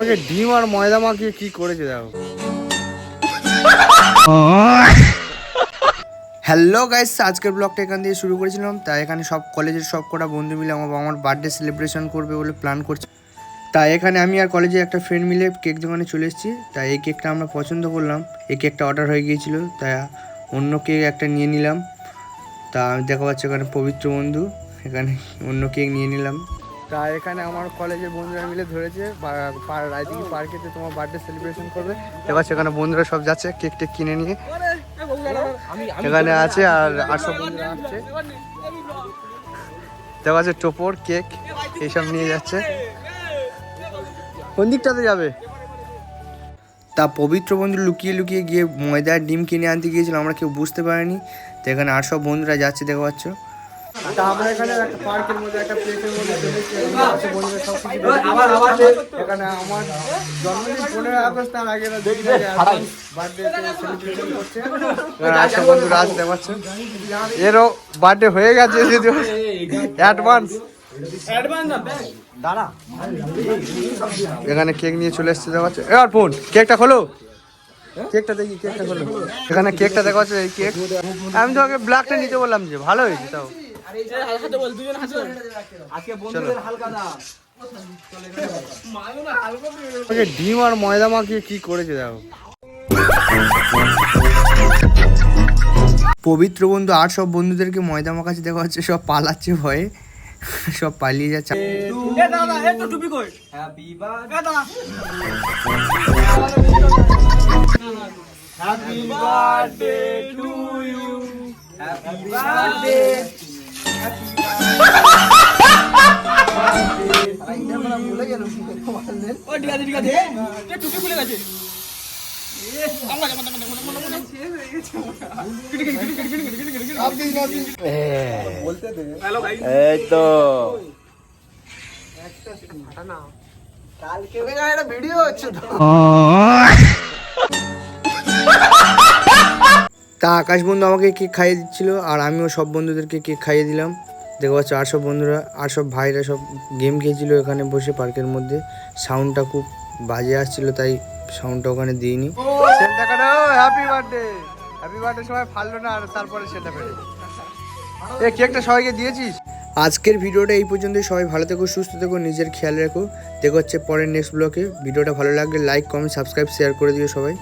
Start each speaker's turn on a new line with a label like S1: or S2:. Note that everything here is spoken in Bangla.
S1: ওকে ডিম আর ময়দা মাখিয়ে কি করেছে দেখো। হ্যালো গাইস, আজকের ব্লগটা এখান দিয়ে শুরু করেছিলাম। তাই এখানে সব কলেজের সব কটা বন্ধু মিলে আমার আমার বার্থডে সেলিব্রেশন করবে বলে প্ল্যান করছে। তাই এখানে আমি আর কলেজে একটা ফ্রেন্ড মিলে কেক দোকানে চলে এসেছি। তাই এই কেকটা আমরা পছন্দ করলাম। এই কেকটা অর্ডার হয়ে গিয়েছিল। তাই অন্য কেক একটা নিয়ে নিলাম। তা আমি দেখা পাচ্ছি ওখানে পবিত্র বন্ধু। এখানে অন্য কেক নিয়ে নিলাম। তা এখানে আমার কলেজের বন্ধুরা মিলে ধরেছে রায়দিঘি পার্কেতে তোমার বার্থডে সেলিব্রেশন করবে। এবার সেখানে বন্ধুরা সব যাচ্ছে কেক টেক কিনে নিয়ে। এখানে আছে আর আর সব বন্ধুরা আসছে। দেখা যাচ্ছে টোপর কেক এইসব নিয়ে যাচ্ছে। কোন দিকটাতে যাবে? তা পবিত্র বন্ধু লুকিয়ে লুকিয়ে গিয়ে ময়দার ডিম কিনে আনতে গিয়েছিল আমরা কেউ বুঝতে পারিনি। তো এখানে আর সব বন্ধুরা যাচ্ছে দেখতে পাচ্ছ। তা আমরা এখানে একটা পার্কের মধ্যে একটা প্লেসের মধ্যে চলে এসেছি বন্ধুরা সব কিছু
S2: আবার আবার
S1: এখানে আমার জন্মদিন পনেরো আগস্ট তার আগে বার্থডে সেলিব্রেশন করছে। এখানে বন্ধুরা আছে দেখতে এরও বার্থডে হয়ে গেছে অ্যাডভান্স এখানে কেক নিয়ে চলে এসেছে দেখা যাচ্ছে এবার ফোন কেকটা খোলো। কেকটা দেখি কেকটা খোলো। এখানে কেকটা দেখা যাচ্ছে এই কেক আমি তোমাকে ব্ল্যাকটা নিতে বললাম যে ভালো হয়েছে তাও। ডিম আর ময়দা মাখিয়ে কি করেছে দেখো। পবিত্র বন্ধু আর সব বন্ধুদেরকে ময়দা মাখাচ্ছে দেখা যাচ্ছে সব পালাচ্ছে ভয়ে। সব পালিয়ে যাচ্ছে।
S2: হ্যাপি ইউ হ্যাপি বার্থডে
S1: এই তো
S2: ভিডিও হচ্ছে তো
S1: আকাশ বন্ধু আমাকে কেক খাইয়ে দিচ্ছিল আর আমিও সব বন্ধুদেরকে কেক খাইয়ে দিলাম। দেখতে পাচ্ছ আর সব বন্ধুরা আর সব ভাইরা সব গেম খেয়েছিল এখানে বসে পার্কের মধ্যে। সাউন্ডটা খুব বাজে আসছিল তাই সাউন্ডটা ওখানে দিইনি। হ্যাপি বার্থডে হ্যাপি বার্থডে সবাই ফাললো না আর তারপরে সেটা পেরে এ কেকটা সবাইকে দিয়েছিস? আজকের ভিডিওটা এই পর্যন্ত সবাই ভালো থেকো সুস্থ থেকো নিজের খেয়াল রেখো। দেখো হচ্ছে পরের নেক্সট ব্লকে ভিডিওটা ভালো লাগলে লাইক কমেন্ট সাবস্ক্রাইব শেয়ার করে দিও সবাই।